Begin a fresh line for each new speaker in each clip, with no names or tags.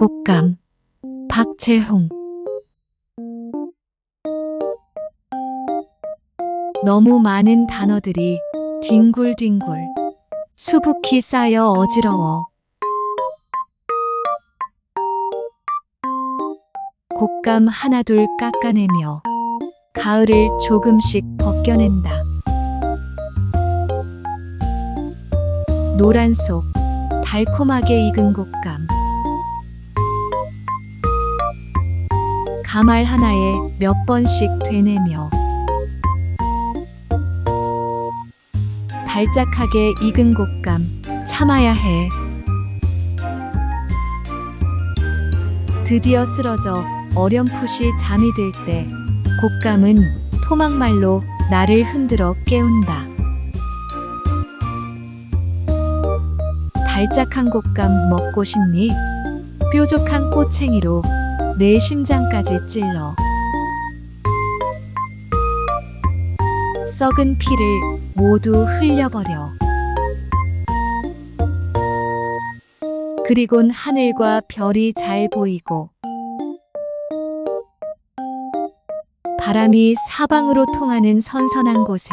꽃감 박재홍. 너무 많은 단어들이 뒹굴뒹굴 수북히 쌓여 어지러워. 곶감 하나둘 깎아내며 가을을 조금씩 벗겨낸다. 노란 속 달콤하게 익은 곶감 가말 하나에 몇 번씩 되뇌며 달짝하게 익은 곶감 참아야 해. 드디어 쓰러져 어렴풋이 잠이 들 때 곶감은 토막말로 나를 흔들어 깨운다. 달짝한 곶감 먹고 싶니? 뾰족한 꼬챙이로 내 심장까지 찔러 썩은 피를 모두 흘려버려. 그리곤 하늘과 별이 잘 보이고 바람이 사방으로 통하는 선선한 곳에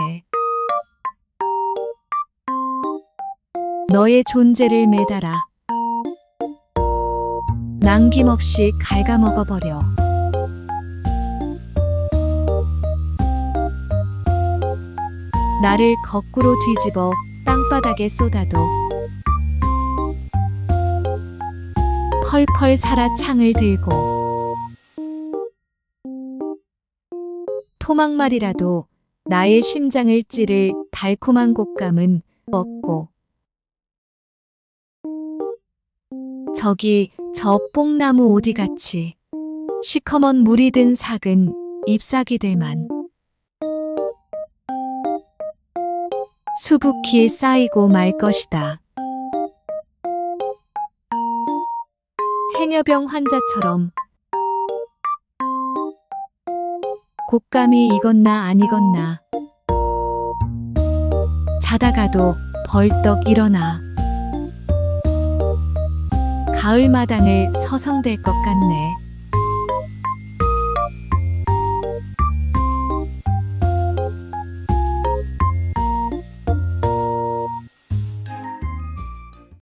너의 존재를 매달아 남김없이 갉아먹어버려. 나를 거꾸로 뒤집어 땅바닥에 쏟아도 펄펄 살아 창을 들고 토막말이라도 나의 심장을 찌를 달콤한 곶감은 먹고 저기 저 뽕나무 오디같이 시커먼 물이 든 삭은 잎사귀들만. 수북히 쌓이고 말 것이다. 행여병 환자처럼. 곶감이 익었나 안 익었나. 자다가도 벌떡 일어나 가을 마당을 서성댈 것 같네.